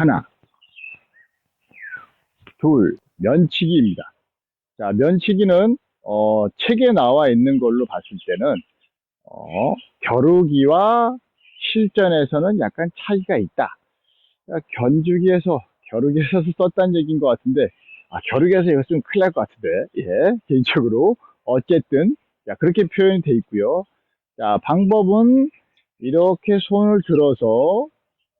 하나, 둘, 면치기입니다. 자, 면치기는 어, 책에 나와 있는 걸로 봤을 때는 어, 겨루기와 실전에서는 약간 차이가 있다. 견주기에서 겨루기에서 썼다는 얘기인 것 같은데 아, 겨루기에서 이거 쓰면 큰일 날 것 같은데 예, 개인적으로 어쨌든 자, 그렇게 표현이 돼 있고요. 자, 방법은 이렇게 손을 들어서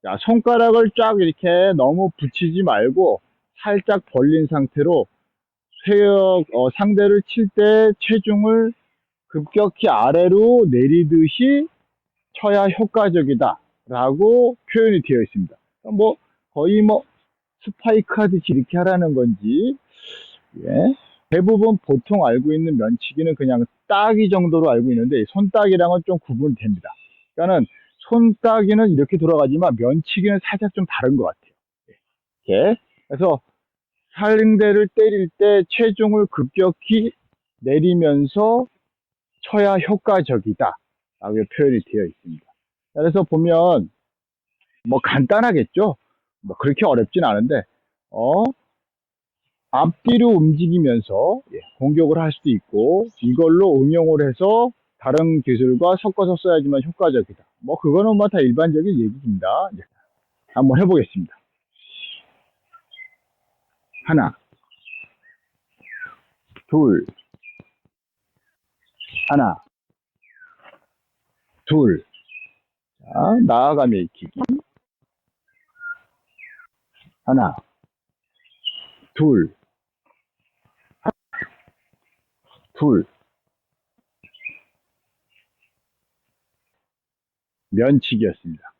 자, 손가락을 쫙 이렇게 너무 붙이지 말고 살짝 벌린 상태로 쇠역 어, 상대를 칠 때 체중을 급격히 아래로 내리듯이 쳐야 효과적이다 라고 표현이 되어 있습니다. 뭐 거의 뭐 스파이크 하듯이 이렇게 하라는 건지 예. 대부분 보통 알고 있는 면치기는 그냥 따기 정도로 알고 있는데 손따기랑은 좀 구분이 됩니다. 그러니까는 손따기는 이렇게 돌아가지만 면치기는 살짝 좀 다른 것 같아요. 이렇게. 그래서 상대를 때릴 때 체중을 급격히 내리면서 쳐야 효과적이다. 라고 표현이 되어 있습니다. 그래서 보면 뭐 간단하겠죠? 뭐 그렇게 어렵진 않은데 어 앞뒤로 움직이면서 예, 공격을 할 수도 있고 이걸로 응용을 해서 다른 기술과 섞어서 써야지만 효과적이다. 뭐 그거는 뭐 다 일반적인 얘기입니다. 이제 한번 해보겠습니다. 하나, 둘, 하나, 둘. 자, 나아가며 익히기. 하나, 둘, 둘. 면치기였습니다.